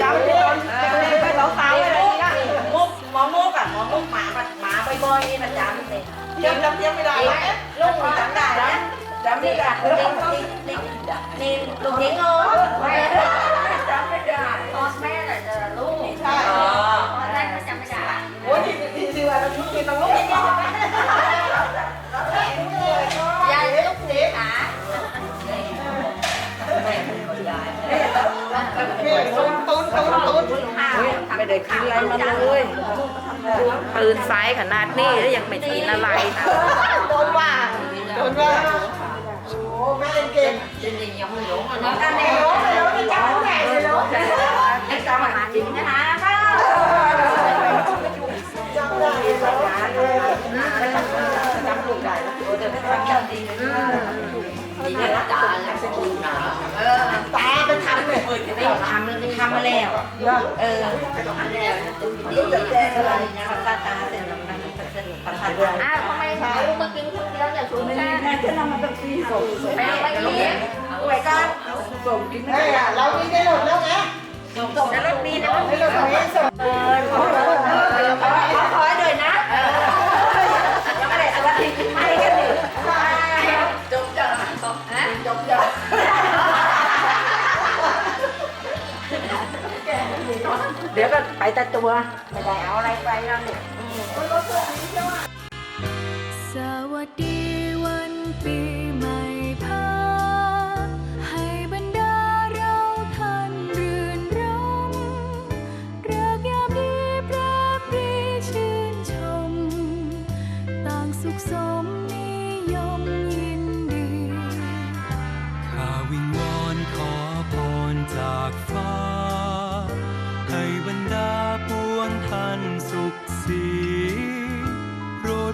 จำที่ตอนเด็กๆไปสาวๆอะไรนี่นะมุกหมอมุกอะหมอมุกหมาหมาบ่อยๆนะจำเลยเทียมจำเทียมไม่ได้ไหมลูกจำได้นะจำได้ละนี่นี่นี่ลุงยิงโง่จ ไม่ได้กินอะไรมาเลยตื่นสายขนาดนี้แล้วยังไม่กินอะไรโดนว่าโดนว่าโอ้แม่เล่นเกมจริงๆยังไม่รู้มันนะแม่ำทำมาแล้วเออทำมาแล้วดีแจ้งอะไรนะตาตาเสร็จแล้วมันเสร็จประทัดอ้าวทำไมลูกมากินคนเดียวอย่าชวนแม่แม่จะนำมาตั้งปีส่งไปเอาไปกินอวยกันส่งกินได้อะเรามีได้หมดแล้วไงส่งแล้วรถมีนะรถให้เราทำให้ส่งเออขอขอด้วยนะเออยังไม่ได้อะไรให้กันดิจบจ้ะจบจ้ะ ดี๋ยวก็ไปแต่ตัว ไม่ได้เอาอะไรไปแล้วเนี่ยสวัสดีวันปีใหม่พาให้บรรดาเราท่านรื่นรมเรือกยามดีปราบปรีชื่นชม ต่างสุขสมนิยมยินดี ข้าวิงวอนขอพรจากฟ้า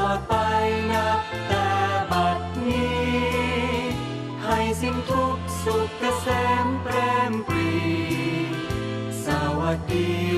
ลอดไปนับแต่บัดนี้ ให้สิ่งทุกสุขเกษมเปรมปรี สวัสดี